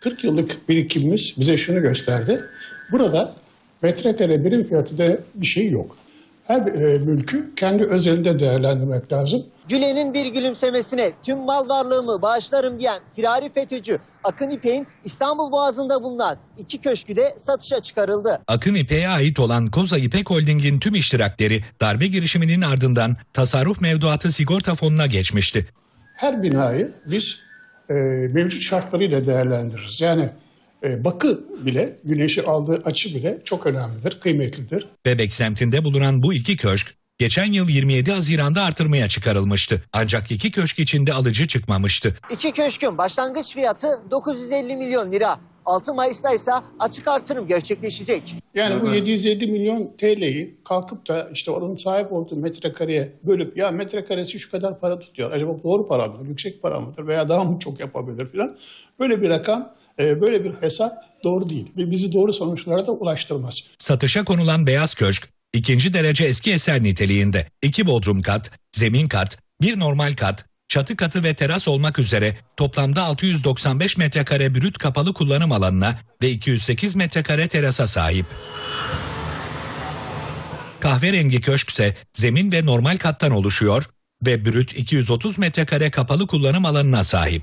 40 yıllık birikimimiz bize şunu gösterdi. Burada metrekare birim fiyatı da bir şey yok. Her e, mülkü kendi özelinde değerlendirmek lazım. Gülen'in bir gülümsemesine tüm mal varlığımı bağışlarım diyen firari FETÖ'cü Akın İpek'in İstanbul Boğazı'nda bulunan iki köşkü de satışa çıkarıldı. Akın İpek'e ait olan Koza İpek Holding'in tüm iştirakleri darbe girişiminin ardından tasarruf mevduatı sigorta fonuna geçmişti. Her binayı biz e, mevcut şartlarıyla değerlendiririz. Yani e, bakı bile, güneşi aldığı açı bile çok önemlidir, kıymetlidir. Bebek semtinde bulunan bu iki köşk geçen yıl 27 Haziran'da artırmaya çıkarılmıştı. Ancak iki köşk içinde alıcı çıkmamıştı. İki köşkün başlangıç fiyatı 950 milyon lira. 6 Mayıs'ta ise açık artırım gerçekleşecek. Yani bu 750 milyon TL'yi kalkıp da işte oranın sahip olduğu metrekareye bölüp ya metrekaresi şu kadar para tutuyor. Acaba doğru para mıdır, yüksek para mıdır veya daha mı çok yapabilir filan. Böyle bir rakam, e, böyle bir hesap doğru değil. Ve bizi doğru sonuçlara da ulaştırmaz. Satışa konulan beyaz köşk ikinci derece eski eser niteliğinde. iki bodrum kat, zemin kat, bir normal kat, çatı katı ve teras olmak üzere toplamda 695 metrekare brüt kapalı kullanım alanına ve 208 metrekare terasa sahip. Kahverengi köşk ise zemin ve normal kattan oluşuyor ve brüt 230 metrekare kapalı kullanım alanına sahip.